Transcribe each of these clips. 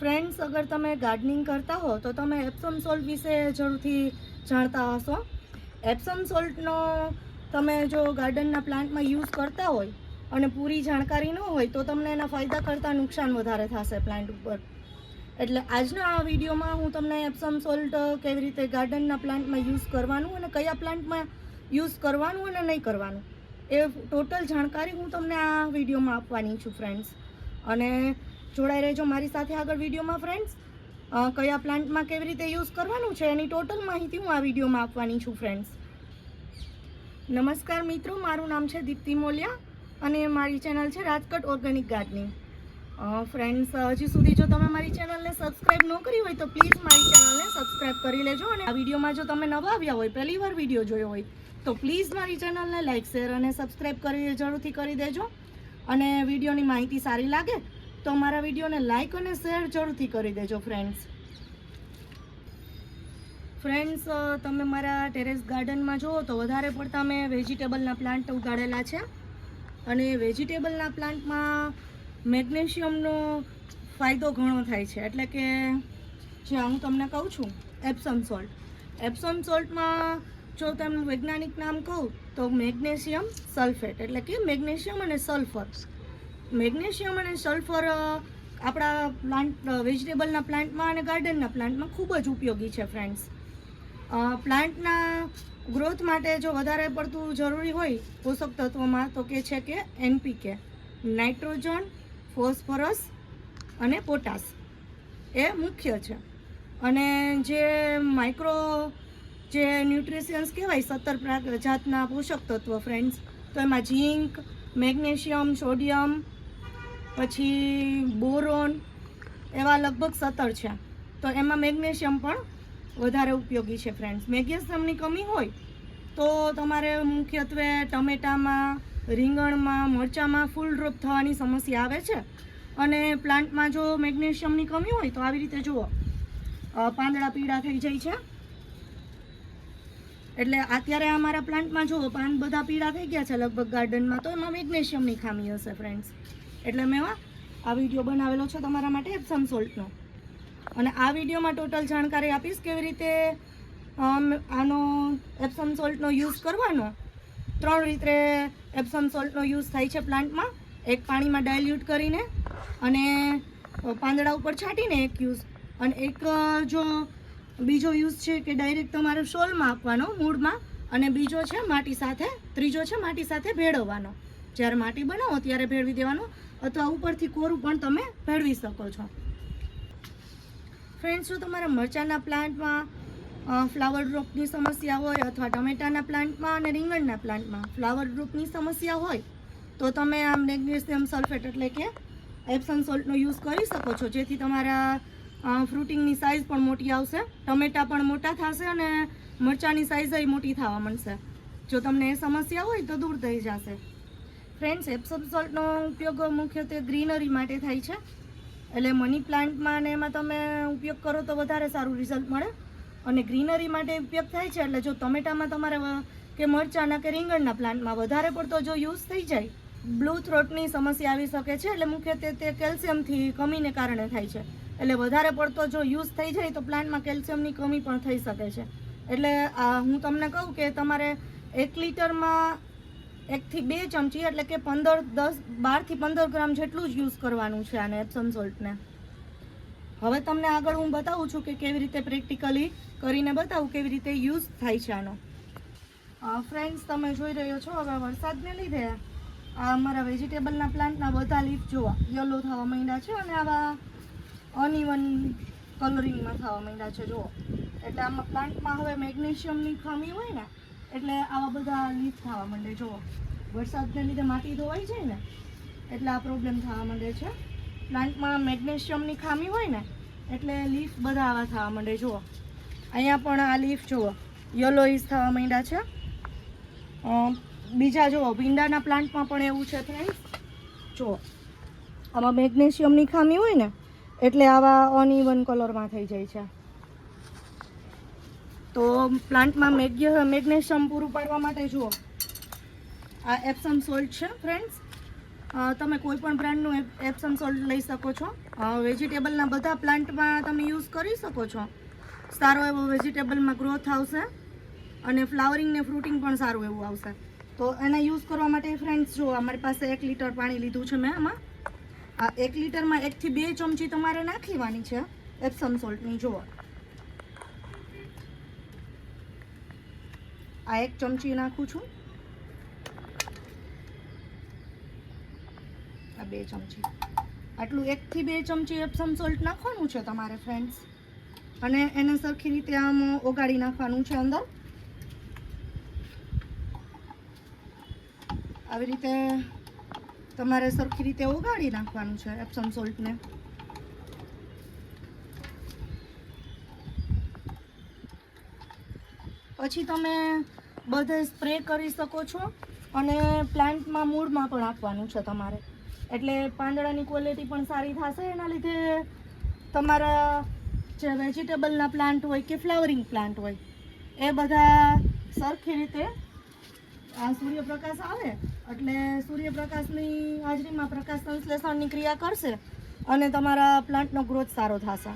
Friends અગર તમે gardening કરતા હો, તો તમે એપ્સમ સોલ્ટ વિશે જરૂરથી જાણતા હશો. એપ્સમ સોલ્ટનો તમે જો ગાર્ડનના પ્લાન્ટમાં યુઝ કરતા હોય અને પૂરી જાણકારી ન હોય, તો તમને એના ફાયદા કરતાં નુકસાન વધારે થશે પ્લાન્ટ ઉપર. એટલે આજના આ વિડીયોમાં હું તમને એપ્સમ સોલ્ટ કેવી રીતે ગાર્ડનના પ્લાન્ટમાં યુઝ કરવાનું અને કયા પ્લાન્ટમાં યુઝ કરવાનું અને નહીં કરવાનું, એ ટોટલ જાણકારી હું તમને આ વિડીયોમાં આપવાની છું ફ્રેન્ડ્સ અને જોડાઈ રહેજો મારી સાથે આગળ વિડીયોમાં ફ્રેન્ડ્સ કયા પ્લાન્ટમાં કેવી રીતે યુઝ કરવાનું છે એની ટોટલ માહિતી હું આ વિડીયોમાં આપવાની છું ફ્રેન્ડ્સ નમસ્કાર મિત્રો, મારું નામ છે દીપ્તિ મોલિયા અને મારી ચેનલ છે રાજકોટ ઓર્ગેનિક ગાર્ડનિંગ ફ્રેન્ડ્સ હજી સુધી જો તમે મારી ચેનલને સબસ્ક્રાઈબ ન કરી હોય તો પ્લીઝ મારી ચેનલને સબસ્ક્રાઈબ કરી લેજો અને આ વિડીયોમાં જો તમે નવા આવ્યા હોય, પહેલી વાર વીડિયો જોયો હોય, તો પ્લીઝ મારી ચેનલને લાઇક શેર અને સબસ્ક્રાઈબ કરી જરૂરથી કરી દેજો. અને વિડીયોની માહિતી સારી લાગે તો મારા વિડીયોને લાઇક અને શેર જરૂરથી કરી દેજો ફ્રેન્ડ્સ ફ્રેન્ડ્સ તમે મારા ટેરેસ ગાર્ડનમાં જુઓ તો વધારે પડતા મેં વેજીટેબલના પ્લાન્ટ ઉગાડેલા છે. અને વેજીટેબલના પ્લાન્ટમાં મેગ્નેશિયમનો ફાયદો ઘણો થાય છે. એટલે કે જે હું તમને કહું છું એપ્સમ સોલ્ટ એપ્સમ સોલ્ટમાં જો તેમનું વૈજ્ઞાનિક નામ કહું તો મેગ્નેશિયમ સલ્ફેટ એટલે કે મેગ્નેશિયમ અને સલ્ફર મેગ્નેશિયમ અને સલ્ફર આપણા પ્લાન્ટ વેજીટેબલના પ્લાન્ટમાં અને ગાર્ડનના પ્લાન્ટમાં ખૂબ જ ઉપયોગી છે ફ્રેન્ડ્સ પ્લાન્ટના ગ્રોથ માટે જો વધારે પડતું જરૂરી હોય પોષક તત્વોમાં તો કે છે કે એનપીકે નાઇટ્રોજન, ફોસ્ફરસ અને પોટાશ. એ મુખ્ય છે. અને જે માઇક્રો, જે ન્યુટ્રિશિયન્સ કહેવાય સત્તર જાતના પોષક તત્વો ફ્રેન્ડ્સ તો એમાં ઝીંક, મેગ્નેશિયમ, સોડિયમ પછી બોરોન, એવા લગભગ સત્તર છે. તો એમાં મેગ્નેશિયમ પણ વધારે ઉપયોગી છે ફ્રેન્ડ્સ મેગ્નેશિયમની કમી હોય તો તમારે મુખ્યત્વે ટમેટામાં, રીંગણમાં, મરચામાં ફૂલ ડ્રોપ થવાની સમસ્યા આવે છે. અને પ્લાન્ટમાં જો મેગ્નેશિયમની કમી હોય તો આવી રીતે જુઓ. પાંદડા પીળા થઈ જાય છે. એટલે અત્યારે અમારા પ્લાન્ટમાં જુઓ, પાન બધા પીળા થઈ ગયા છે લગભગ ગાર્ડનમાં તો એમાં મેગ્નેશિયમની ખામી હશે ફ્રેન્ડ્સ એટલે મેં આ વીડિયો બનાવેલો છે તમારા માટે એપ્સમ સોલ્ટનો. અને આ વિડીયોમાં ટોટલ જાણકારી આપીશ કેવી રીતે આનો એપ્સમ સોલ્ટનો યુઝ કરવાનો. ત્રણ રીતે એપ્સમ સોલ્ટનો યુઝ થાય છે પ્લાન્ટમાં. એક પાણીમાં ડાયલ્યુટ કરીને અને પાંદડા ઉપર છાંટીને એક યુઝ. અને એક જો બીજો યુઝ છે કે ડાયરેક્ટ તમારે સોલમાં આપવાનો મૂળમાં અને બીજો છે માટી સાથે, ત્રીજો છે માટી સાથે ભેળવવાનો. જ્યારે માટી બનાવો ત્યારે ભેળવી દેવાનો. અથવા ઉપરથી કોરું પણ તમે ભેળવી શકો છો. ફ્રેન્ડ્સ જો તમારા મરચાંના પ્લાન્ટમાં ફ્લાવર ડ્રોપની સમસ્યા હોય અથવા ટમેટાના પ્લાન્ટમાં અને રીંગણના પ્લાન્ટમાં ફ્લાવર ડ્રોપની સમસ્યા હોય, તો તમે આ મેગ્નેશિયમ સલ્ફેટ એટલે કે એપ્સન સોલ્ટનો યુઝ કરી શકો છો. જેથી તમારા ફ્રૂટિંગની સાઇઝ પણ મોટી આવશે, ટમેટા પણ મોટા થશે અને મરચાંની સાઇઝ મોટી થવા માંડશે. જો તમને એ સમસ્યા હોય તો દૂર થઈ જશે. ફ્રેન્ડ્સ એપ્સમ સોલ્ટનો ઉપયોગ મુખ્યત્વે ગ્રીનરી માટે થાય છે. એટલે મની પ્લાન્ટમાં ને એમાં તમે ઉપયોગ કરો તો વધારે સારું રિઝલ્ટ મળે. અને ગ્રીનરી માટે ઉપયોગ થાય છે, એટલે જો ટમેટામાં તમારે કે મરચાંના કે રીંગણના પ્લાન્ટમાં વધારે પડતો જો યુઝ થઈ જાય, બ્લુ થ્રોટની સમસ્યા આવી શકે છે, એટલે મુખ્યત્વે તે કેલ્શિયમથી કમીને કારણે થાય છે. એટલે વધારે પડતો જો યુઝ થઈ જાય તો પ્લાન્ટમાં કેલ્શિયમની કમી પણ થઈ શકે છે. એટલે હું તમને કહું કે તમારે એક લીટરમાં એકથી બે ચમચી એટલે કે પંદર, દસ, બારથી પંદર ગ્રામ જેટલું જ યુઝ કરવાનું છે આને એપ્સમ સોલ્ટને હવે તમને આગળ હું બતાવું છું કે કેવી રીતે પ્રેક્ટિકલી કરીને બતાવું કેવી રીતે યુઝ થાય છે આનો. ફ્રેન્ડ્સ તમે જોઈ રહ્યો છો હવે વરસાદને લીધે આ અમારા વેજીટેબલના પ્લાન્ટના બધા લીફ જોવા યલો થવા માંડ્યા છે અને આવા અનઇવન કલરિંગમાં થવા માંડ્યા છે, જુઓ. એટલે આમાં પ્લાન્ટમાં હવે મેગ્નેશિયમની ખામી હોય ને એટલે આવા બધા લીક થવા માંડે, જુઓ. વરસાદને લીધે માટી ધોવાઈ જાય ને, એટલે આ પ્રોબ્લેમ થવા માંડે છે. પ્લાન્ટમાં મેગ્નેશિયમની ખામી હોય ને, એટલે લીફ બધા આવા થવા માંડે, જુઓ. અહીંયા પણ આ લીફ જુઓ યલોઈસ થવા માંડ્યા છે. બીજા, જુઓ, ભીંડાના પ્લાન્ટમાં પણ એવું છે ફ્રેન્ડ જુઓ, આમાં મેગ્નેશિયમની ખામી હોય ને, એટલે આવા અનઇવન કલરમાં થઈ જાય છે. તો પ્લાન્ટમાં મેગ્ય, મેગ્નેશિયમ પૂરું પાડવા માટે જુઓ. આ એપ્સમ સોલ્ટ છે ફ્રેન્ડ્સ તમે કોઈ પણ બ્રાન્ડનું એપ- એપ્સમ સોલ્ટ લઈ શકો છો. વેજીટેબલના બધા પ્લાન્ટમાં તમે યુઝ કરી શકો છો. સારો એવો વેજીટેબલમાં ગ્રોથ આવશે અને ફ્લાવરિંગ ને ફ્રૂટિંગ પણ સારું એવું આવશે. તો એના યુઝ કરવા માટે ફ્રેન્ડ્સ જુઓ, અમારી પાસે એક લીટર પાણી લીધું છે મેં આમાં. આ એક લીટરમાં એકથી બે ચમચી તમારે નાખીવાની છે એપ્સમ સોલ્ટની, જુઓ. આ એક ચમચી નાખું છું. આ બે ચમચી. આટલું એકથી બે ચમચી એપ્સમ સોલ્ટ નાખવાનું છે તમારે ફ્રેન્ડ્સ અને એને સરખી રીતે આમ ઓગાળી નાખવાનું છે અંદર. આવી રીતે તમારે સરખી રીતે ઓગાળી નાખવાનું છે એપ્સમ સોલ્ટને પછી તમે બધે સ્પ્રે કરી શકો છો અને પ્લાન્ટમાં મૂળમાં પણ આપવાનું છે તમારે. એટલે પાંદડાની ક્વોલિટી પણ સારી થશે, એના લીધે તમારા જે વેજીટેબલના પ્લાન્ટ હોય કે ફ્લાવરિંગ પ્લાન્ટ હોય, એ બધા સરખી રીતે આ સૂર્યપ્રકાશ આવે, એટલે સૂર્યપ્રકાશની હાજરીમાં પ્રકાશ સંશ્લેષણની ક્રિયા કરશે અને તમારા પ્લાન્ટનો ગ્રોથ સારો થશે.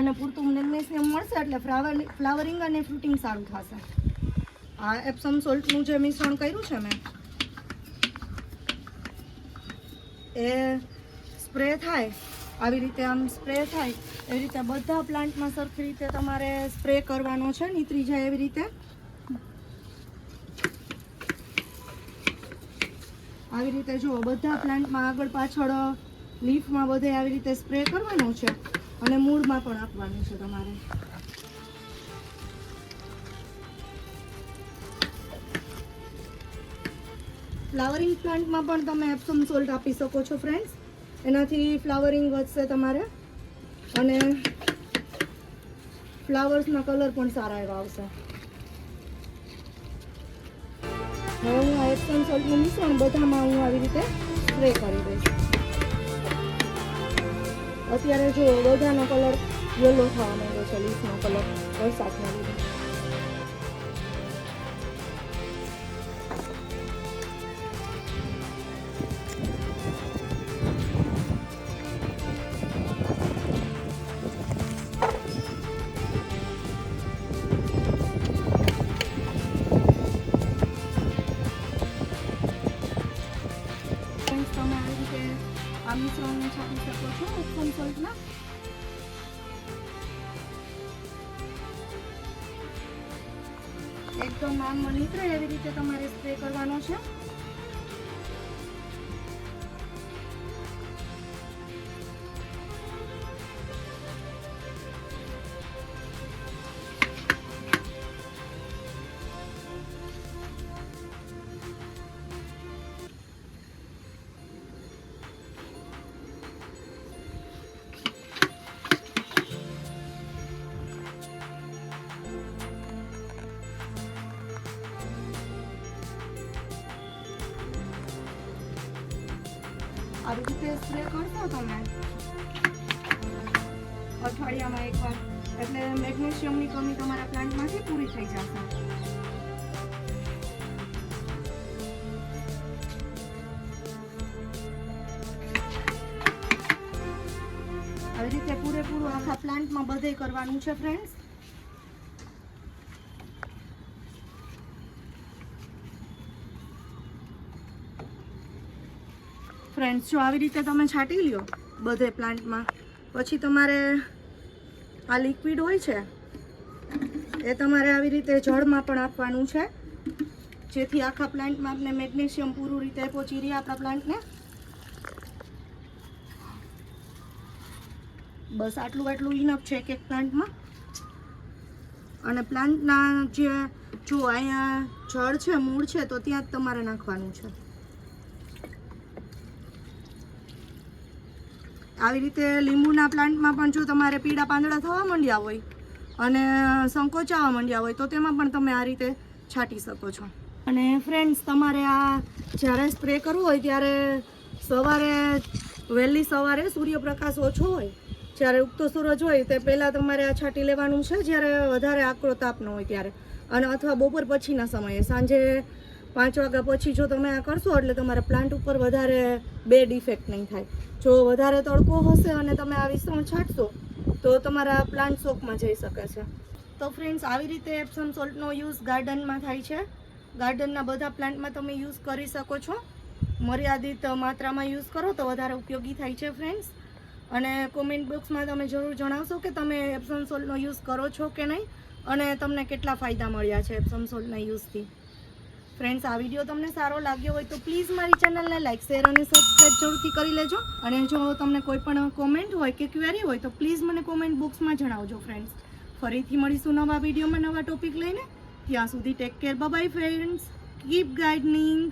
અને પૂરતું મેગ્નેશિયમ મળશે એટલે ફ્લાવર ફ્લાવરિંગ અને ફ્રૂટિંગ સારું થશે. આ એપ્સમ સોલ્ટનું જે મિશ્રણ કર્યું છે મેં, એ સ્પ્રે થાય, આવી રીતે આમ સ્પ્રે થાય, એવી રીતે બધા પ્લાન્ટમાં સરખી રીતે તમારે સ્પ્રે કરવાનો છે, નીતરી જાય એવી રીતે. આવી રીતે જુઓ, બધા પ્લાન્ટમાં આગળ પાછળ લીફમાં બધે આવી રીતે સ્પ્રે કરવાનો છે. અને મૂળમાં પણ આપવાનું છે તમારે. ફ્લાવરિંગ પ્લાન્ટમાં પણ તમે એપ્સમ સોલ્ટ આપી શકો છો ફ્રેન્ડ્સ એનાથી ફ્લાવરિંગ વધશે તમારે. અને ફ્લાવર્સના કલર પણ સારા એવા આવશે. હવે હું આ એપ્સમ સોલ્ટનું મિશ્રણ બધામાં હું આવી રીતે સ્પ્રે કરી દઈશ. અત્યારે જો બધાનો કલર યલો થવા માંડ્યો છે લીફનો કલર વરસાદના લીધે. ફ્રેન્ડ્સ તમે આવી રીતે આ મિશ્રણને છાંટી શકો છો એપ્સમ સોલ્ટના એકદમ આમ નીકળે એવી રીતે તમારે સ્પ્રે કરવાનો છે આવી રીતે સ્પ્રે કરશો તમે? અઠવાડિયામાં એકવાર. એટલે મેગ્નેશિયમની કમી તમારા પ્લાન્ટમાંથી પૂરી થઈ જશે. આવી રીતે પૂરેપૂરું આખા પ્લાન્ટમાં બધે કરવાનું છે ફ્રેન્ડ્સ ફ્રેન્ડ્સ જો આવી રીતે તમે છાંટી લ્યો બધે પ્લાન્ટમાં પછી તમારે આ લિક્વિડ હોય છે, એ તમારે આવી રીતે જળમાં પણ આપવાનું છે. જેથી આખા પ્લાન્ટમાં આપણે મેગ્નેશિયમ પૂરું રીતે પહોંચી રહે આપણા પ્લાન્ટને બસ આટલું આટલું ઇનફ છે એક એક પ્લાન્ટમાં અને પ્લાન્ટના જે, જો અહીંયા જળ છે, મૂળ છે, તો ત્યાં જ તમારે નાખવાનું છે. આવી રીતે લીંબુના પ્લાન્ટમાં પણ જો તમારે પીળા પાંદડા થવા માંડ્યા હોય અને સંકોચાવા માંડ્યા હોય તો તેમાં પણ તમે આ રીતે છાંટી શકો છો. અને ફ્રેન્ડ્સ તમારે આ જ્યારે સ્પ્રે કરવું હોય ત્યારે સવારે, વહેલી સવારે સૂર્યપ્રકાશ ઓછો હોય. જ્યારે ઉગતો સૂરજ હોય તે પહેલાં તમારે આ છાંટી લેવાનું છે જ્યારે વધારે આકરો તાપ ન હોય ત્યારે. અને અથવા બપોર પછીના સમયે, સાંજે પાંચ વાગ્યા પછી જો તમે આ કરશો, એટલે તમારા પ્લાન્ટ ઉપર વધારે બે ડિફેક્ટ નહીં થાય. જો વધારે તડકો હશે અને તમે આ વિષણ છાંટશો, તો તમારા પ્લાન્ટ શોકમાં જઈ શકે છે. તો ફ્રેન્ડ્સ આવી રીતે એપ્સમ સોલ્ટનો યુઝ ગાર્ડનમાં થાય છે. ગાર્ડનના બધા પ્લાન્ટમાં તમે યુઝ કરી શકો છો. મર્યાદિત માત્રામાં યુઝ કરો તો વધારે ઉપયોગી થાય છે ફ્રેન્ડ્સ અને કોમેન્ટ બોક્સમાં તમે જરૂર જણાવશો કે તમે એપ્સમ સોલ્ટનો યુઝ કરો છો કે નહીં, અને તમને કેટલા ફાયદા મળ્યા છે એપ્સમ સોલ્ટના યુઝથી ફ્રેન્ડ્સ આ વીડિયો તમને સારો લાગ્યો હોય તો પ્લીઝ મારી ચેનલને લાઇક શેર અને સબસ્ક્રાઈબ જરૂરથી કરી લેજો. અને જો તમને કોઈ પણ કોમેન્ટ હોય કે ક્વેરી હોય તો પ્લીઝ મને કોમેન્ટ બોક્સમાં જણાવજો ફ્રેન્ડ્સ ફરીથી મળીશું નવા વિડીયોમાં નવા ટોપિક લઈને. ત્યાં સુધી take care bye friends keep gardening